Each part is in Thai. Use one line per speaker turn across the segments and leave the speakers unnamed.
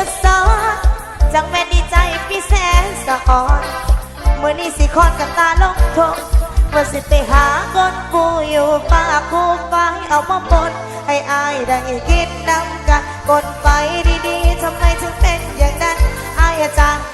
คือนจังแม่ดีใจพี่แสนสะอ่อนเมื่อนี้สิคอนกันตาลงทงว่าสิไปหาคนกูอยู่ป่ากูไปเอามาบนให้อายได้คิดน้ำกันกดไปดีๆทำไมถึงเป็นอย่างนั้นอายอาจาร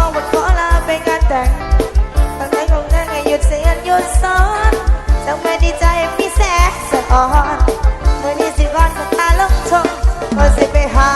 อวันขอลาไปงานแต่งทางไหนคงนั่งหยุดเสียนหยุดซ้อนเจ้งแม่ดีใจพี่แสนสะอ่อนเมื่อนี้สิกัอนสตาลงชงก็สิไปหา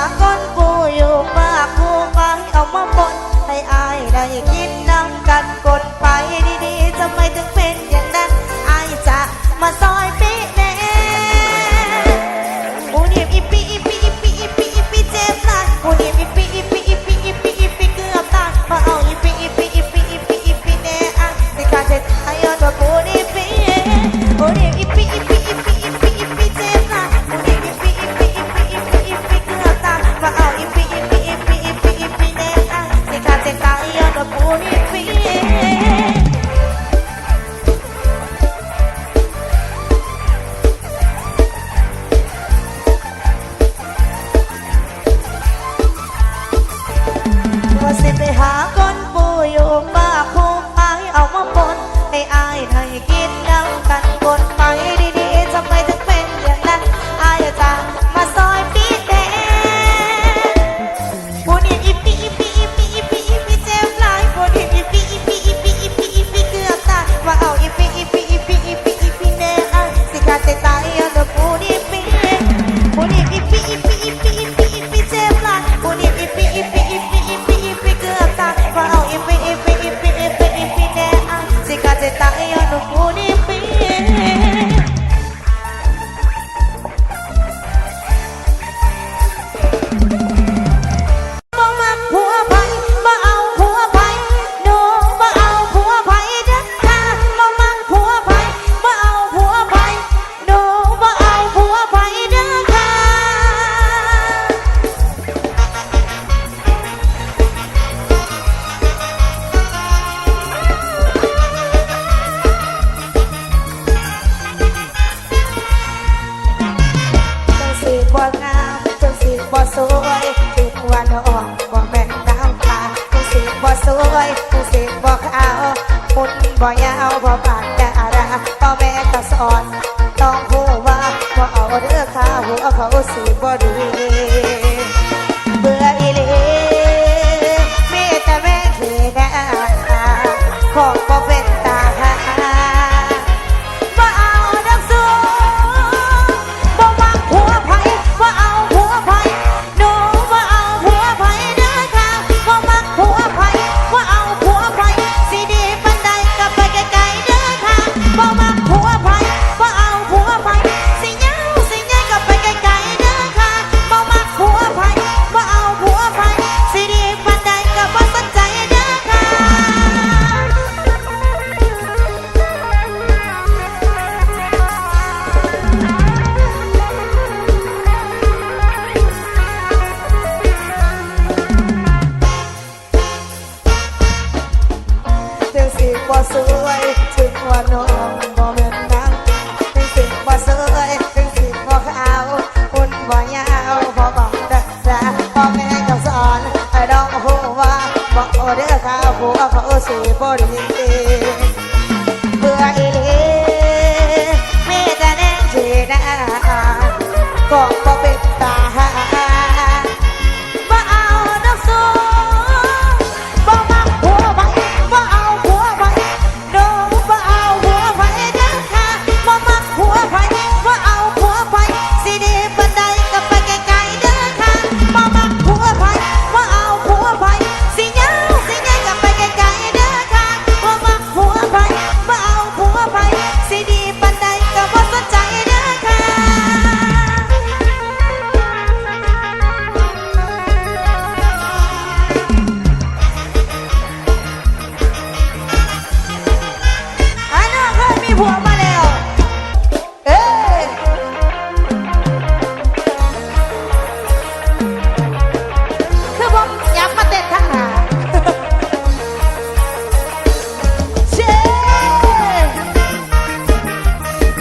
บ่ยาวบ่ปากะาราพ่อแม่ก็สอน ต้องหูว่าบ่เอาเรื่อข้าหัวเขาสีบ่ดี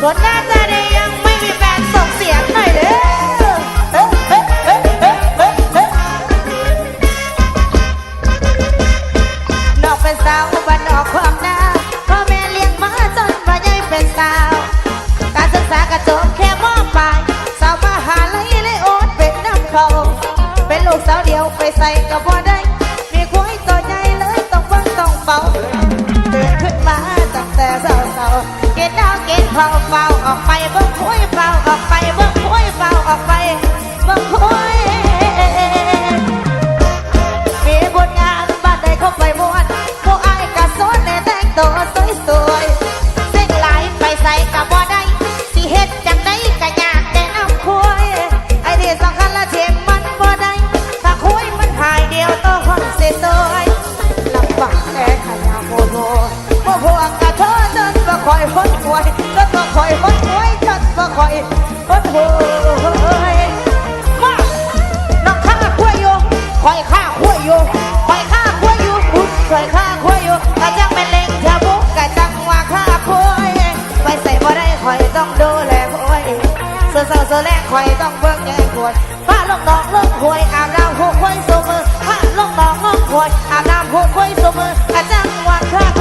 รถหน้าจ อยต้องเบิ่งแย่ขวดผ้าลงดอกลงหวยอาบน้ำหัวควยสมือผ้าลงดอกลงหวยอาบน้ำหัวควายสมืออาจารย์วันครับ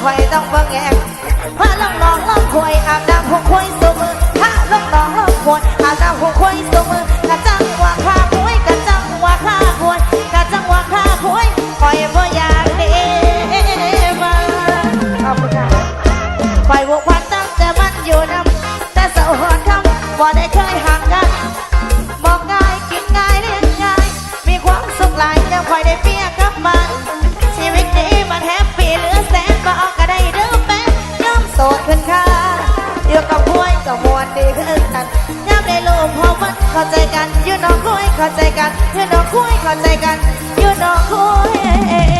ควยต้องเบิ่งแยงพาลองนองลองควยอาบน้ำหกควยสมือพาลองนองลองควยอาบน้ำหกควยสมือ ข้าใจกันยืนนองคุยเข้าใจกันยืนนองคุยเข้าใจกันยืนนองคุย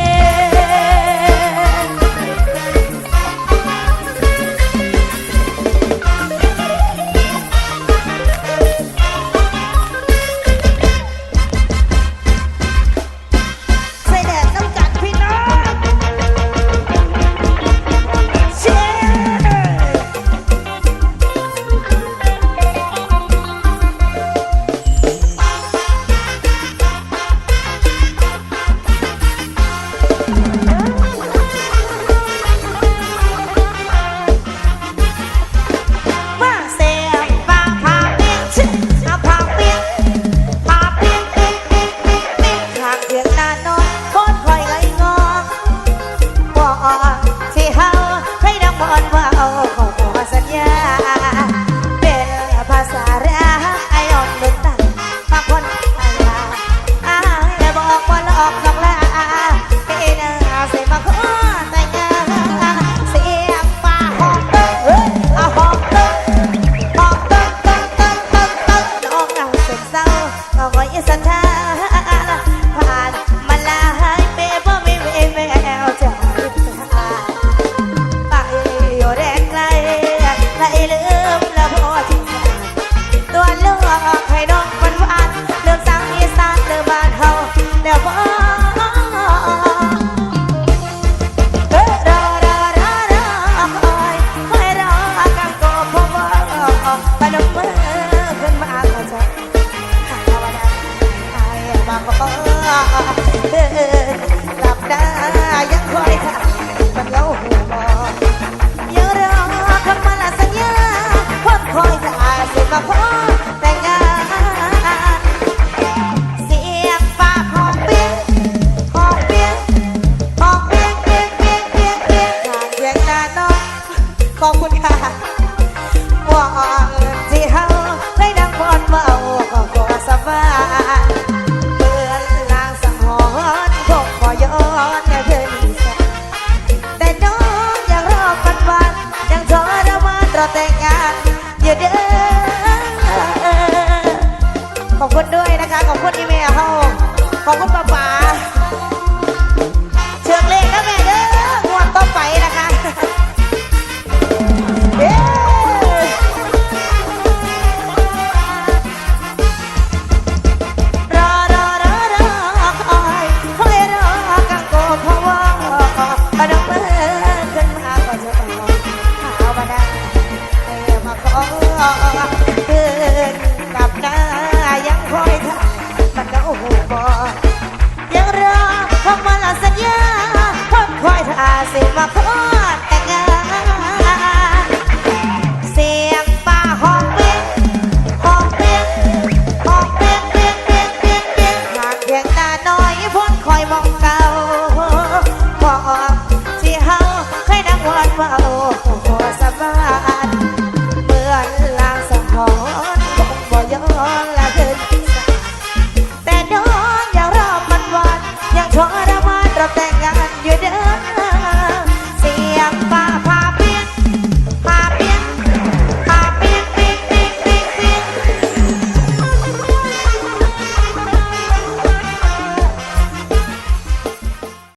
หลับตายังคอยทำมันเล่าหูมอยังรอคำมาสัญญาควาคอยท่าสิมาพอแตงาเสียฝากของเปียงของเปียงของเปียงเปียงเปียงเปียงเปียงเปียงนาน้องขอบคุณค่ะว้า 바꿨다 สิมาขอ